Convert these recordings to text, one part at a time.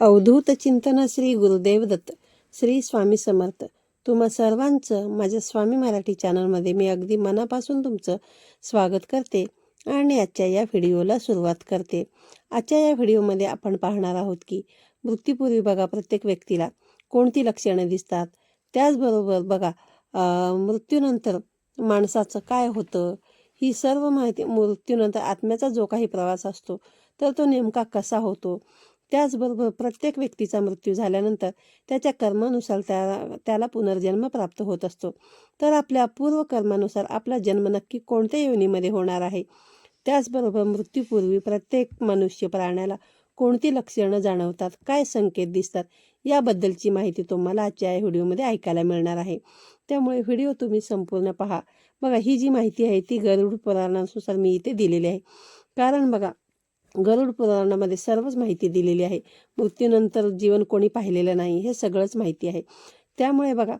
अवधूत चिंतन श्री गुरुदेव दत्त श्री स्वामी समर्थ. तुम्हा सर्वांचं माझ्या स्वामी मराठी चॅनलमध्ये मी अगदी मनापासून तुमचं स्वागत करते आणि आजच्या या व्हिडिओला सुरुवात करते. आजच्या या व्हिडिओमध्ये आपण पाहणार आहोत की मृत्यूपूर्वी बघा प्रत्येक व्यक्तीला कोणती लक्षणं दिसतात. त्याचबरोबर बघा मृत्यूनंतर माणसाचं काय होतं? ही सर्व माहिती मृत्यूनंतर आत्म्याचा जो काही प्रवास असतो तर तो नेमका कसा होतो? त्याचबरोबर प्रत्येक व्यक्तीचा मृत्यू झाल्यानंतर त्याच्या कर्मानुसार त्या त्याला पुनर्जन्म प्राप्त होत असतो. तर आपल्या पूर्व कर्मानुसार आपला जन्म नक्की कोणत्या योनीमध्ये होणार आहे? त्याचबरोबर मृत्यूपूर्वी प्रत्येक मनुष्य प्राण्याला कोणती लक्षणं जाणवतात? काय संकेत दिसतात? याबद्दलची माहिती तुम्हाला आजच्या या व्हिडिओमध्ये ऐकायला मिळणार आहे. त्यामुळे व्हिडिओ तुम्ही संपूर्ण पहा. बघा ही जी माहिती आहे ती गरुड पुराणानुसार मी इथे दिलेली आहे. कारण बघा गरुड पुराणामध्ये सर्वच माहिती दिलेली आहे. मृत्यूनंतर जीवन कोणी पाहिलेलं नाही हे सगळंच माहिती आहे. त्यामुळे बघा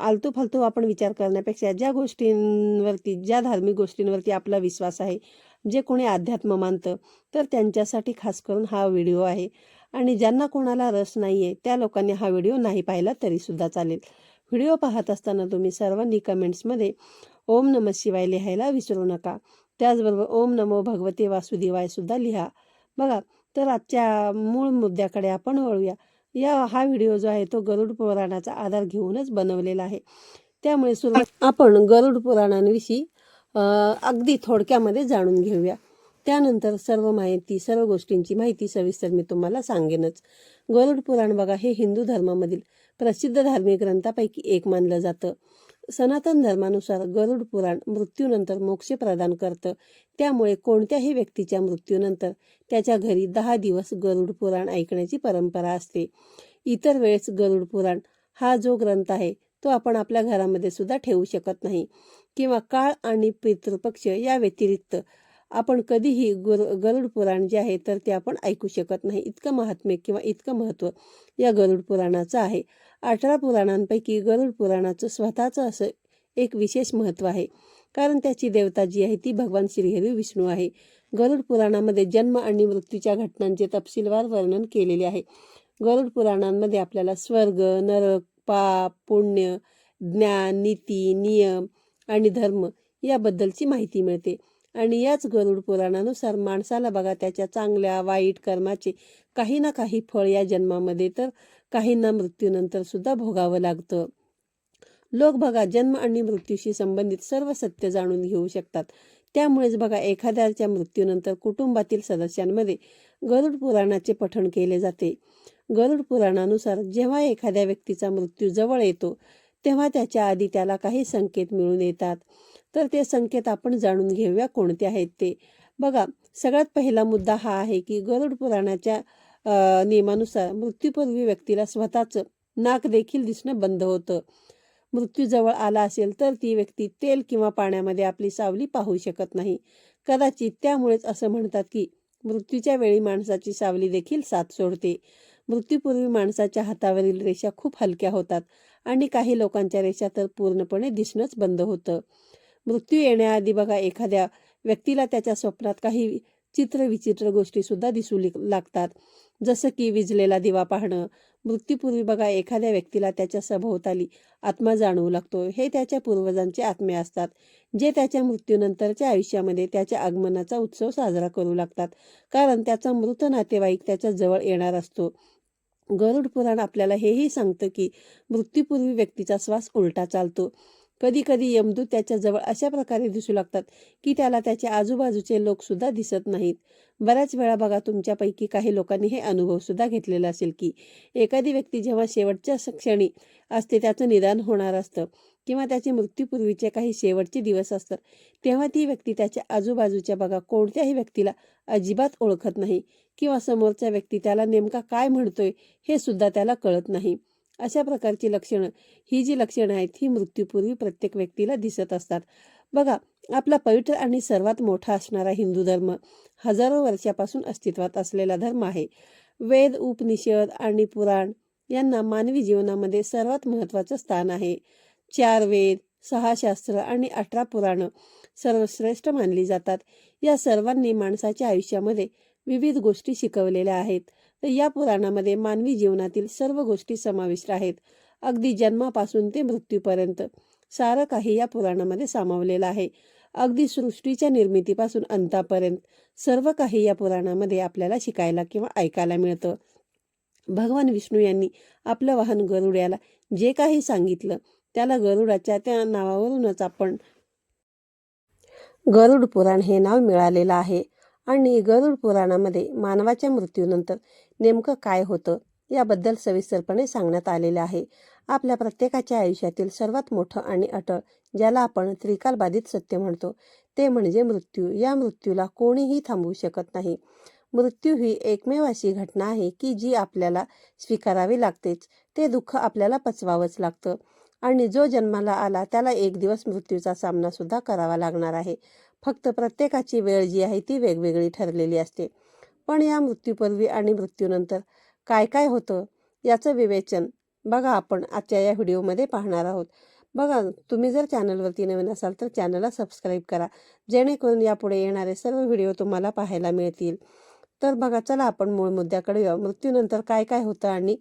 आलतू फालतू आपण विचार करण्यापेक्षा ज्या गोष्टींवरती ज्या धार्मिक गोष्टींवरती आपला विश्वास आहे जे कोणी अध्यात्म मानतं तर त्यांच्यासाठी खास करून हा व्हिडिओ आहे. आणि ज्यांना कोणाला रस नाही आहे त्या लोकांनी हा व्हिडिओ नाही पाहिला तरीसुद्धा चालेल. व्हिडिओ पाहत असताना तुम्ही सर्वांनी कमेंट्समध्ये ओम नम शिवाय लिहायला विसरू नका. त्याचबरोबर ओम नमो भगवते वासुदेवाय सुद्धा लिहा. बघा तर आजच्या मूळ मुद्द्याकडे आपण वळूया. या हा व्हिडिओ जो आहे तो गरुड पुराणाचा आधार घेऊनच बनवलेला आहे. त्यामुळे सुरुवात आपण गरुड पुराणांविषयी अगदी थोडक्यामध्ये जाणून घेऊया. त्यानंतर सर्व माहिती सर्व गोष्टींची माहिती सविस्तर मी तुम्हाला सांगेनच. गरुड पुराण बघा हे हिंदू धर्मामधील प्रसिद्ध धार्मिक ग्रंथापैकी एक मानलं जातं. सनातन धर्मानुसार गरुड पुराण मृत्यूनंतर मोक्ष प्रदान करतं. त्यामुळे कोणत्याही व्यक्तीच्या मृत्यूनंतर त्याच्या घरी दहा दिवस गरुड पुराण ऐकण्याची परंपरा असते. इतर वेळेस गरुड पुराण हा जो ग्रंथ आहे तो आपण आपल्या घरामध्ये सुद्धा ठेवू शकत नाही. किंवा काळ आणि पितृपक्ष या व्यतिरिक्त आपण कधीही गुर गरुड पुराण जे आहे तर ते आपण ऐकू शकत नाही. इतकं महात्म्य किंवा इतकं महत्त्व या गरुड पुराणाचं आहे. अठरा पुराणांपैकी गरुड पुराणाचं स्वतःचं असं एक विशेष महत्त्व आहे. कारण त्याची देवता जी आहे ती भगवान श्रीहरी विष्णू आहे. गरुड पुराणामध्ये जन्म आणि मृत्यूच्या घटनांचे तपशीलवार वर्णन केलेले आहे. गरुड पुराणांमध्ये आपल्याला स्वर्ग नरक पाप पुण्य ज्ञान नीती नियम आणि धर्म याबद्दलची माहिती मिळते. आणि याच गरुड पुराणानुसार माणसाला बघा त्याच्या चांगल्या वाईट कर्माचे काही ना काही फळ या जन्मामध्ये तर काहींना मृत्यूनंतर सुद्धा भोगावं लागतं. लोक बघा जन्म आणि मृत्यूशी संबंधित सर्व सत्य जाणून घेऊ शकतात. त्यामुळेच बघा एखाद्याच्या मृत्यूनंतर कुटुंबातील सदस्यांमध्ये गरुड पुराणाचे पठण केले जाते. गरुड पुराणानुसार जेव्हा एखाद्या व्यक्तीचा मृत्यू जवळ येतो तेव्हा त्याच्या आधी त्याला काही संकेत मिळून येतात. तर ते संकेत आपण जाणून घेऊया कोणते आहेत ते. बघा सगळ्यात पहिला मुद्दा हा आहे की गरुड पुराणाच्या नियमानुसार मृत्यूपूर्वी व्यक्तीला स्वतःचं नाक देखील दिसणं बंद होतं. मृत्यू जवळ आला असेल तर ती व्यक्ती तेल किंवा पाण्यामध्ये आपली सावली पाहू शकत नाही. कदाचित त्यामुळेच असं म्हणतात की मृत्यूच्या वेळी माणसाची सावली देखील साथ सोडते. मृत्यूपूर्वी माणसाच्या हातावरील रेषा खूप हलक्या होतात आणि काही लोकांच्या रेषा तर पूर्णपणे दिसणंच बंद होतं. मृत्यू येण्याआधी बघा एखाद्या व्यक्तीला त्याच्या स्वप्नात काही चित्र विचित्र गोष्टी सुद्धा दिसू लागतात. जसं की विजलेला दिवा पाहणं. मृत्यूपूर्वी बघा एखाद्या व्यक्तीला त्याच्या सभोवताली आत्मा जाणवू लागतो. हे त्याच्या पूर्वजांचे आत्मे असतात जे त्याच्या मृत्यूनंतरच्या आयुष्यामध्ये त्याच्या आगमनाचा उत्सव साजरा करू लागतात. कारण त्याचा मृत नातेवाईक त्याच्याजवळ येणार असतो. गरुड पुराण आपल्याला हेही सांगतं की मृत्यूपूर्वी व्यक्तीचा श्वास उलटा चालतो. कधी कधी यमदूत त्याच्याजवळ अशा प्रकारे दिसू लागतात की त्याला त्याच्या आजूबाजूचे लोक सुद्धा दिसत नाहीत. बऱ्याच वेळा बघा तुमच्यापैकी काही लोकांनी हे अनुभव सुद्धा घेतलेला असेल की एखादी व्यक्ती जेव्हा शेवटच्या क्षणी असते त्याचं निदान होणार असतं किंवा त्याचे मृत्यूपूर्वीचे काही शेवटचे दिवस असतात तेव्हा ती व्यक्ती त्याच्या आजूबाजूच्या बघा कोणत्याही व्यक्तीला अजिबात ओळखत नाही किंवा समोरचा व्यक्ती त्याला नेमका काय म्हणतोय हे सुद्धा त्याला कळत नाही. अशा प्रकारची लक्षणं ही जी लक्षणं आहेत ही मृत्यूपूर्वी प्रत्येक व्यक्तीला दिसत असतात. बघा आपला पवित्र आणि सर्वात मोठा असणारा हिंदू धर्म हजारो वर्षापासून अस्तित्वात असलेला धर्म आहे. वेद उपनिषद आणि पुराण यांना मानवी जीवनामध्ये सर्वात महत्त्वाचं स्थान आहे. चार वेद सहा शास्त्र आणि अठरा पुराणं सर्वश्रेष्ठ मानली जातात. या सर्वांनी माणसाच्या आयुष्यामध्ये विविध गोष्टी शिकवलेल्या आहेत. तर या पुराणामध्ये मानवी जीवनातील सर्व गोष्टी समाविष्ट आहेत. अगदी जन्मापासून ते मृत्यूपर्यंत सारं काही या पुराणामध्ये सामावलेलं आहे. अगदी सृष्टीच्या निर्मितीपासून अंतापर्यंत सर्व काही या पुराणामध्ये आपल्याला शिकायला किंवा ऐकायला मिळतं. भगवान विष्णू यांनी आपलं वाहन गरुड्याला जे काही सांगितलं त्याला गरुडाच्या त्या नावावरूनच आपण गरुड पुराण हे नाव मिळालेलं आहे. आणि गरुड पुराणामध्ये मानवाच्या मृत्यूनंतर नेमकं काय होतं याबद्दल सविस्तरपणे सांगण्यात आलेलं आहे. आपल्या प्रत्येकाच्या आयुष्यातील सर्वात मोठं आणि अटळ ज्याला आपण त्रिकालबाधित सत्य म्हणतो ते म्हणजे मृत्यू. या मृत्यूला कोणीही थांबवू शकत नाही. मृत्यू ही एकमेव अशी घटना आहे की जी आपल्याला स्वीकारावी लागतेच. ते दुःख आपल्याला पचवावंच लागतं. आणि जो जन्माला आला त्याला एक दिवस मृत्यूचा सामना सुद्धा करावा लागणार आहे. फक्त प्रत्येकाची वेळ जी आहे ती वेगवेगळी ठरलेली असते. पण या मृत्यूपूर्वी आणि मृत्यूनंतर काय काय होतं याचं विवेचन बघा आपण आजच्या या व्हिडिओमध्ये पाहणार आहोत. बघा तुम्ही जर चॅनलवरती नवीन असाल तर चॅनलला सबस्क्राईब करा. जेणेकरून यापुढे येणारे सर्व व्हिडिओ तुम्हाला पाहायला मिळतील. तर बघा चला आपण मूळ मुद्द्याकडे येऊ मृत्यूनंतर काय काय होतं आणि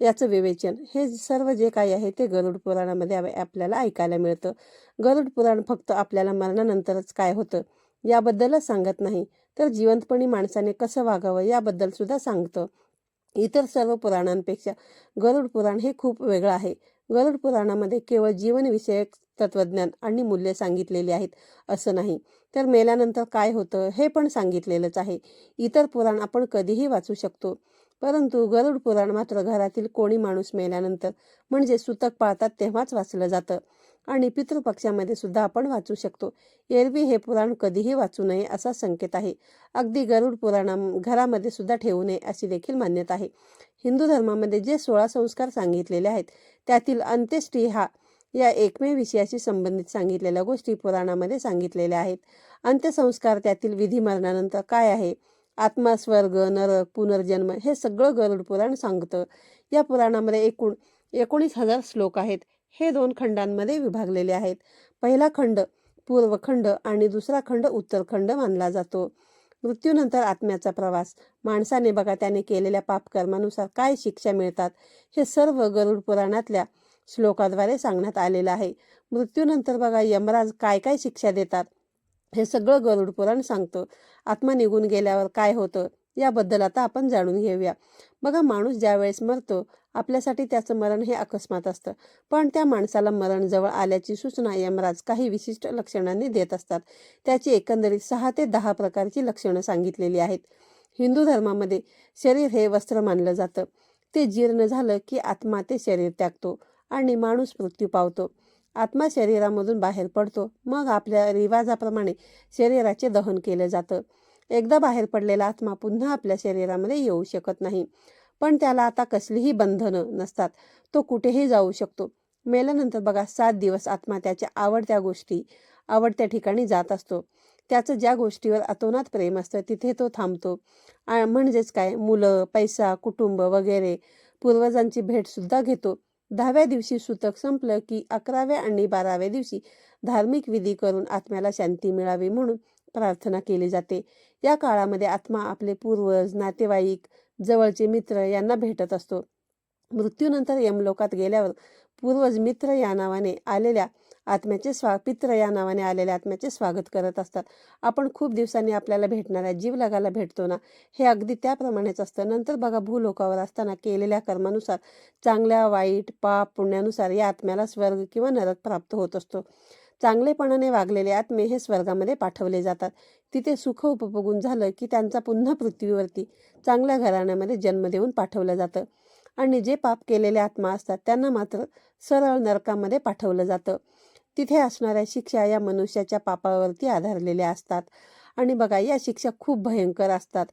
याचं विवेचन. हे सर्व जे काही आहे ते गरुड पुराणामध्ये आपल्याला ऐकायला मिळतं. गरुड पुराण फक्त आपल्याला मरणानंतरच काय होतं याबद्दलच सांगत नाही. तर जिवंतपणी माणसाने कसं वागावं याबद्दल सुद्धा सांगतं. इतर सर्व पुराणांपेक्षा गरुड पुराण हे खूप वेगळं आहे. गरुड पुराणामध्ये केवळ जीवनविषयक तत्वज्ञान आणि मूल्य सांगितलेली आहेत असं नाही. तर मेल्यानंतर काय होतं हे पण सांगितलेलंच आहे. इतर पुराण आपण कधीही वाचू शकतो. परंतु गरुड पुराण मात्र घरातील कोणी माणूस मेल्यानंतर म्हणजे सुतक पाळतात तेव्हाच वाचलं जातं. आणि पितृपक्षामध्ये सुद्धा आपण वाचू शकतो. एरवी हे पुराण कधीही वाचू नये असा संकेत आहे. अगदी गरुड पुराणा घरामध्ये सुद्धा ठेवू नये अशी देखील मान्यता आहे. हिंदू धर्मामध्ये जे सोळा संस्कार सांगितलेले आहेत त्यातील अंत्येष्टी हा या एकमेव विषयाशी संबंधित सांगितलेल्या गोष्टी पुराणामध्ये सांगितलेल्या आहेत. अंत्यसंस्कार त्यातील विधी मरणानंतर काय आहे? आत्मास्वर्ग नरक पुनर्जन्म हे सगळं गरुड पुराण सांगतं. या पुराणामध्ये एकूण एकोणीस हजार श्लोक आहेत. हे दोन खंडांमध्ये विभागलेले आहेत. पहिला खंड पूर्वखंड आणि दुसरा खंड उत्तरखंड मानला जातो. मृत्यूनंतर आत्म्याचा प्रवास. माणसाने बघा त्याने केलेल्या पापकर्मानुसार काय शिक्षा मिळतात हे सर्व गरुड पुराणातल्या श्लोकाद्वारे सांगण्यात आलेलं आहे. मृत्यूनंतर बघा यमराज काय काय शिक्षा देतात? हे सगळं गरुड पुराण सांगतं. आत्मा निघून गेल्यावर काय होतं? याबद्दल आता आपण जाणून घेऊया. बघा माणूस ज्यावेळेस मरतो आपल्यासाठी त्याचं मरण हे अकस्मात असतं. पण त्या माणसाला मरण जवळ आल्याची सूचना यमराज काही विशिष्ट लक्षणांनी देत असतात. त्याची एकंदरीत सहा ते दहा प्रकारची लक्षणं सांगितलेली आहेत. हिंदू धर्मामध्ये शरीर हे वस्त्र मानलं जातं. ते जीर्ण झालं की आत्मा ते शरीर त्यागतो आणि माणूस मृत्यू पावतो. आत्मा शरीरामधून बाहेर पडतो. मग आपल्या रिवाजाप्रमाणे शरीराचे दहन केलं जातं. एकदा बाहेर पडलेला आत्मा पुन्हा आपल्या शरीरामध्ये येऊ शकत नाही. पण त्याला आता कसलीही बंधनं नसतात. तो कुठेही जाऊ शकतो. मेल्यानंतर बघा सात दिवस आत्मा त्याच्या आवडत्या गोष्टी आवडत्या ठिकाणी जात असतो. त्याचं ज्या गोष्टीवर अतोनात प्रेम असतं तिथे तो थांबतो. आ- म्हणजेच काय? मुलं पैसा कुटुंब वगैरे. पूर्वजांची भेटसुद्धा घेतो. दहाव्या दिवशी सूतक संपलं की अकराव्या आणि बाराव्या दिवशी धार्मिक विधी करून आत्म्याला शांती मिळावी म्हणून प्रार्थना केली जाते. या काळामध्ये आत्मा आपले पूर्वज नातेवाईक जवळचे मित्र यांना भेटत असतो. मृत्यूनंतर यमलोकात गेल्यावर पूर्वज मित्र या नावाने आलेल्या आत्म्याचे स्वा पित्र या नावाने आलेल्या आत्म्याचे स्वागत करत असतात. आपण खूप दिवसांनी आपल्याला भेटणाऱ्या जीवलगाला भेटतो ना? हे अगदी त्याप्रमाणेच असतं. नंतर बघा भूलोकावर असताना केलेल्या कर्मानुसार चांगल्या वाईट पाप पुण्यानुसार या आत्म्याला स्वर्ग किंवा नरक प्राप्त होत असतो. चांगलेपणाने वागलेले आत्मे हे स्वर्गामध्ये पाठवले जातात. तिथे सुख उपभोगून झालं की त्यांचा पुन्हा पृथ्वीवरती चांगल्या घराण्यामध्ये जन्म देऊन पाठवलं जातं. आणि जे पाप केलेले आत्मा असतात त्यांना मात्र सरळ नरकामध्ये पाठवलं जातं. तिथे असणाऱ्या शिक्षा या मनुष्याच्या पापावरती आधारलेल्या असतात. आणि बघा या शिक्षा खूप भयंकर असतात.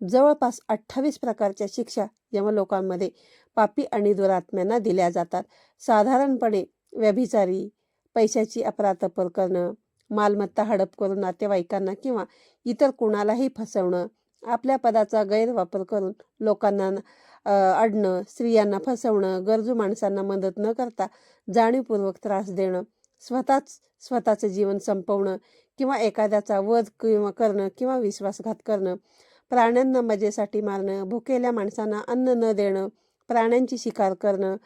जवळपास अठ्ठावीस प्रकारच्या शिक्षा यमलोकांमध्ये पापी आणि दुरात्म्यांना दिल्या जातात. साधारणपणे व्यभिचारी पैशाची अपरातपर करणं मालमत्ता हडप करून नातेवाईकांना किंवा इतर कुणालाही फसवणं आपल्या पदाचा गैरवापर करून लोकांना अडणं स्त्रियांना फसवणं गरजू माणसांना मदत न करता जाणीवपूर्वक त्रास देणं स्वतःच स्वतःचं जीवन संपवणं किंवा एखाद्याचा वध किंवा करणं किंवा विश्वासघात करणं. प्राण्यांना मजेसाठी मारणं भुकेल्या माणसांना अन्न न देणं प्राण्यांची शिकार करणं.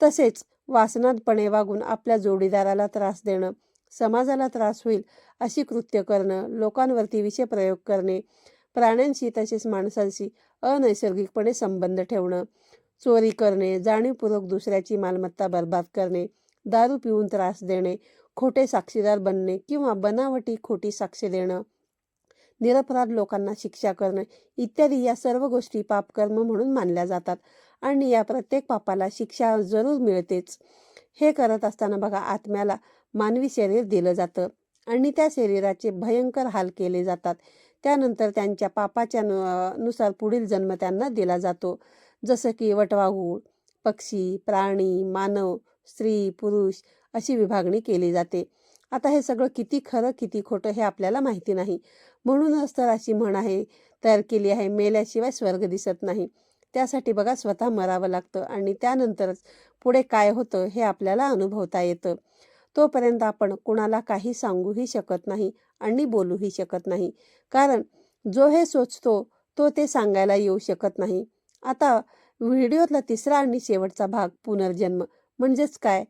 तसेच वासनातपणे वागून आपल्या जोडीदाराला त्रास देणं समाजाला त्रास होईल अशी कृत्य करणं लोकांवरती विषप्रयोग करणे प्राण्यांशी तसेच माणसांशी अनैसर्गिकपणे संबंध ठेवणं चोरी करणे जाणीवपूर्वक दुसऱ्याची मालमत्ता बर्बाद करणे दारू पिऊन त्रास देणे खोटे साक्षीदार बनणे किंवा बनावटी खोटी साक्ष देणं निरपराध लोकांना शिक्षा करणं इत्यादी या सर्व गोष्टी पापकर्म म्हणून मानल्या जातात. आणि या प्रत्येक पापाला शिक्षा जरूर मिळतेच. हे करत असताना बघा आत्म्याला मानवी शरीर दिलं जातं आणि त्या शरीराचे भयंकर हाल केले जातात. त्यानंतर त्यांच्या पापाच्या नु- नुसार पुढील जन्म त्यांना दिला जातो. जसं की वटवाघूळ पक्षी प्राणी मानव स्त्री पुरुष अशी विभागणी केली जाते. आता हे सगळं किती खरं किती खोटं हे आपल्याला माहिती नाही. म्हणूनच तर अशी म्हण आहे तयार केली आहे मेल्याशिवाय स्वर्ग दिसत नाही. त्यासाठी बघा स्वतः मरावं लागतं आणि त्यानंतरच पुढे काय होतं हे आपल्याला अनुभवता येतं. तोपर्यंत आपण कुणाला काही सांगूही शकत नाही आणि बोलूही शकत नाही. कारण जो हे सोचतो तो ते सांगायला येऊ शकत नाही. आता व्हिडिओतला तिसरा आणि शेवटचा भाग पुनर्जन्म. म्हणजेच काय?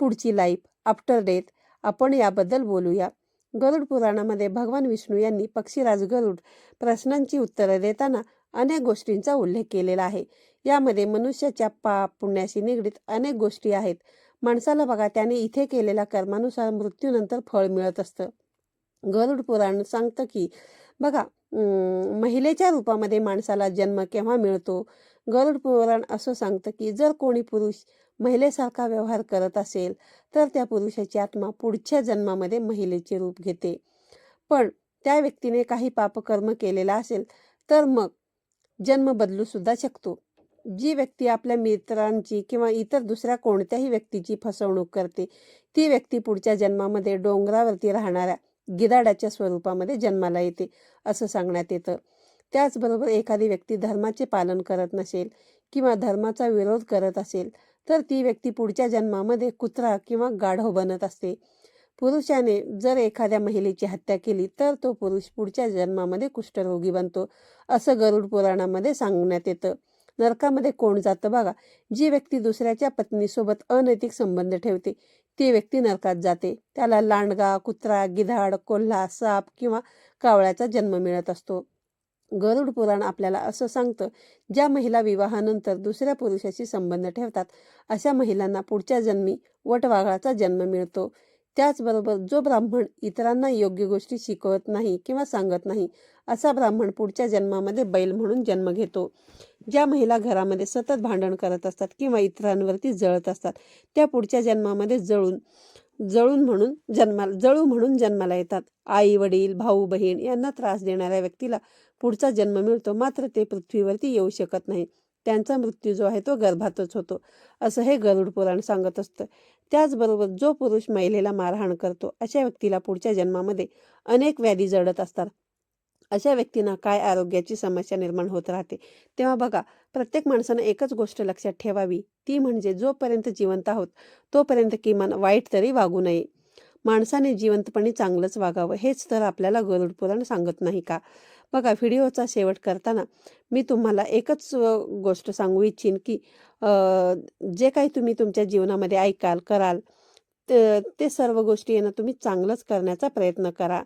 पुढची लाईफ आफ्टर डेथ आपण याबद्दल बोलूया. गरुड पुराणामध्ये भगवान विष्णू यांनी पक्षीराज गरुड प्रश्नांची उत्तरं देताना अनेक गोष्टींचा उल्लेख केलेला आहे. यामध्ये मनुष्याच्या पाप पुण्याशी निगडीत अनेक गोष्टी आहेत. माणसाला बघा त्याने इथे केलेल्या कर्मानुसार मृत्यूनंतर फळ मिळत असतं. गरुड पुराण सांगतं की बघा महिलेच्या रूपामध्ये माणसाला जन्म केव्हा मिळतो? गरुड पुराण असं सांगतं की जर कोणी पुरुष महिलेसारखा व्यवहार करत असेल तर त्या पुरुषाची आत्मा पुढच्या जन्मामध्ये महिलेचे रूप घेते. पण त्या व्यक्तीने काही पापकर्म केलेला असेल तर मग जन्म बदलू सुद्धा शकतो. जी व्यक्ती आपल्या मित्रांची किंवा इतर दुसऱ्या कोणत्याही व्यक्तीची फसवणूक करते ती व्यक्ती पुढच्या जन्मामध्ये डोंगरावरती राहणाऱ्या गिदाडाच्या स्वरूपामध्ये जन्माला येते असं सांगण्यात येतं. त्याचबरोबर एखादी व्यक्ती धर्माचे पालन करत नसेल किंवा धर्माचा विरोध करत असेल तर ती व्यक्ती पुढच्या जन्मामध्ये कुत्रा किंवा गाढव बनत असते. पुरुषाने जर एखाद्या महिलेची हत्या केली तर तो पुरुष पुढच्या जन्मामध्ये कुष्ठरोगी बनतो असं गरुड पुराणामध्ये सांगण्यात येतं. नरकामध्ये कोण जातं बघा जी व्यक्ती दुसऱ्याच्या पत्नीसोबत अनैतिक संबंध ठेवते ती व्यक्ती नरकात जाते. त्याला लांडगा कुत्रा गिधाड कोल्हा साप किंवा कावळ्याचा जन्म मिळत असतो. गरुड पुराण आपल्याला असं सांगतं ज्या महिला विवाहानंतर दुसऱ्या पुरुषाशी संबंध ठेवतात अशा महिलांना पुढच्या जन्मी वटवाघळाचा जन्म मिळतो. त्याचबरोबर जो ब्राह्मण इतरांना योग्य गोष्टी शिकवत नाही किंवा सांगत नाही असा ब्राह्मण पुढच्या जन्मामध्ये बैल म्हणून जन्म घेतो. ज्या महिला घरामध्ये सतत भांडण करत असतात किंवा इतरांवरती जळत असतात त्या पुढच्या जन्मामध्ये जळून जळून म्हणून जन्माला जळू म्हणून जन्माला येतात. आई वडील भाऊ बहीण यांना त्रास देणाऱ्या व्यक्तीला पुढचा जन्म मिळतो. मात्र ते पृथ्वीवरती येऊ शकत नाही. त्यांचा मृत्यू जो आहे तो गर्भातच होतो असं हे गरुड पुराण सांगत असतं. त्याचबरोबर जो पुरुष महिलेला मारहाण करतो अशा व्यक्तीला पुढच्या जन्मामध्ये अनेक व्याधी जडत असतात. अशा व्यक्तींना काय आरोग्याची समस्या निर्माण होत राहते? तेव्हा बघा प्रत्येक माणसानं एकच गोष्ट लक्षात ठेवावी ती म्हणजे जोपर्यंत जिवंत आहोत तोपर्यंत किमान वाईट तरी वागू नये. माणसाने जिवंतपणे चांगलंच वागावं हेच तर आपल्याला गरुड पुराण सांगत नाही का? बघा व्हिडिओचा शेवट करताना मी तुम्हाला एकच गोष्ट सांगू इच्छिन की जे काही तुम्ही तुमच्या जीवनामध्ये ऐकाल कराल ते ते सर्व गोष्टी यांना तुम्ही चांगलंच करण्याचा प्रयत्न करा.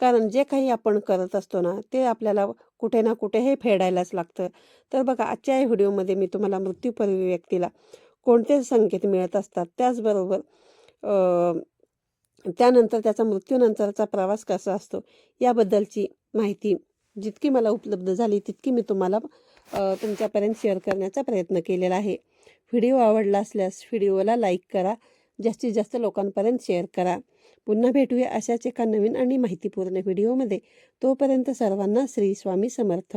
कारण जे काही आपण करत असतो ना ते आपल्याला कुठे ना कुठे हे फेडायलाच लागतं. तर बघा आजच्या या व्हिडिओमध्ये मी तुम्हाला मृत्यूपूर्वी व्यक्तीला कोणते संकेत मिळत असतात त्याचबरोबर त्यानंतर त्याचा मृत्यूनंतरचा प्रवास कसा असतो याबद्दलची माहिती जितकी मला उपलब्ध झाली तितकी मी तुम्हाला तुमच्यापर्यंत शेअर करण्याचा प्रयत्न केलेला आहे. व्हिडिओ आवडला असल्यास व्हिडिओला लाईक करा जास्तीत जास्त लोकांपर्यंत शेअर करा. पुन्हा भेटूया अशाच एका नवीन आणि माहितीपूर्ण व्हिडिओमध्ये तोपर्यंत सर्वांना श्री स्वामी समर्थ.